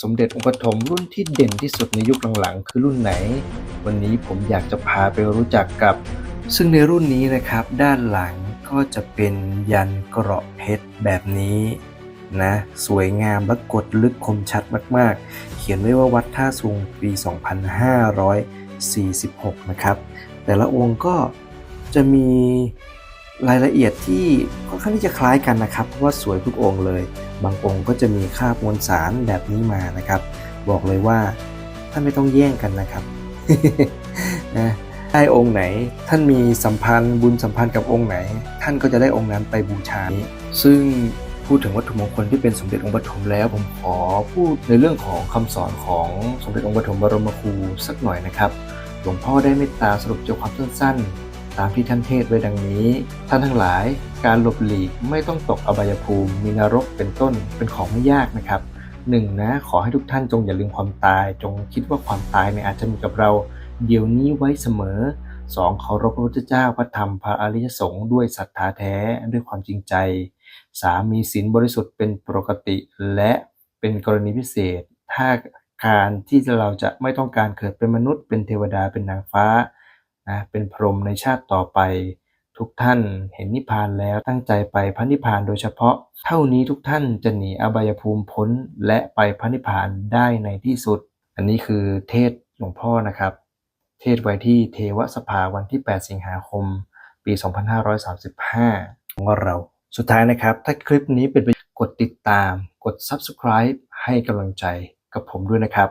สมเด็จองค์ปฐมรุ่นที่เด่นที่สุดในยุคหลังๆ คือรุ่นไหน วันนี้ผมอยากจะพาไปรู้จักกับ ซึ่งในรุ่นนี้นะครับ ด้านหลังก็จะเป็นยันเกราะเพชรแบบนี้นะสวยงามและกดลึกคมชัดมากๆ เขียนไว้ว่าวัดท่าซุงปี 2546 นะครับ แต่ละองค์ก็จะมีรายละเอียดที่ค่อนข้างที่จะคล้ายกันนะครับ เพราะว่าสวยทุกองค์เลย บางองค์ก็จะมีคาบมวลสารแบบนี้มานะครับ บอกเลยว่าท่านไม่ต้องแย่งกันนะครับนะได้องค์ไหน ท่านมีสัมพันธ์บุญสัมพันธ์กับองค์ไหน ท่านก็จะได้องค์นั้นไปบูชา ซึ่งพูดถึงวัตถุมงคลที่เป็นสมเด็จองค์ปฐมแล้ว ผมขอพูดในเรื่องของคำสอนของสมเด็จองค์ปฐมบรมครูสักหน่อยนะครับ หลวงพ่อได้เมตตาสรุปใจความสั้นๆ ตามที่ท่านเทศไว้ดังนี้ ท่านทั้งหลายการหลบหลีกไม่ต้องตกอบายภูมิมีนรกเป็นต้นเป็นของไม่ยากนะครับหนึ่งนะขอให้ทุกท่านจงอย่าลืมความตาย จงคิดว่าความตายเนี่ยอาจจะมีกับเรา เดี๋ยวนี้ไว้เสมอ 2. เคารพพระพุทธเจ้าพระธรรมพระอริยสงฆ์ด้วยศรัทธาแท้ด้วยความจริงใจ 3. มีศีลบริสุทธิ์เป็นปกติและเป็นกรณีพิเศษ ถ้าการที่เราจะไม่ต้องการเกิดเป็นมนุษย์เป็นเทวดาเป็นนางฟ้า นะเป็นพรหมในชาติต่อไป ทุกท่านเห็นนิพพานแล้วตั้งใจไปพระนิพพานโดยเฉพาะ เท่านี้ทุกท่านจะหนีอบายภูมิพ้นและไปพระนิพพานได้ในที่สุด อันนี้คือเทศหลวงพ่อนะครับ เทศไว้ที่เทวสภาวันที่ 8 สิงหาคม ปี 2535 ของเรา สุดท้ายนะครับ ถ้าคลิปนี้เป็นประโยชน์กดติดตาม กด subscribe ให้กำลังใจกับผมด้วยนะครับ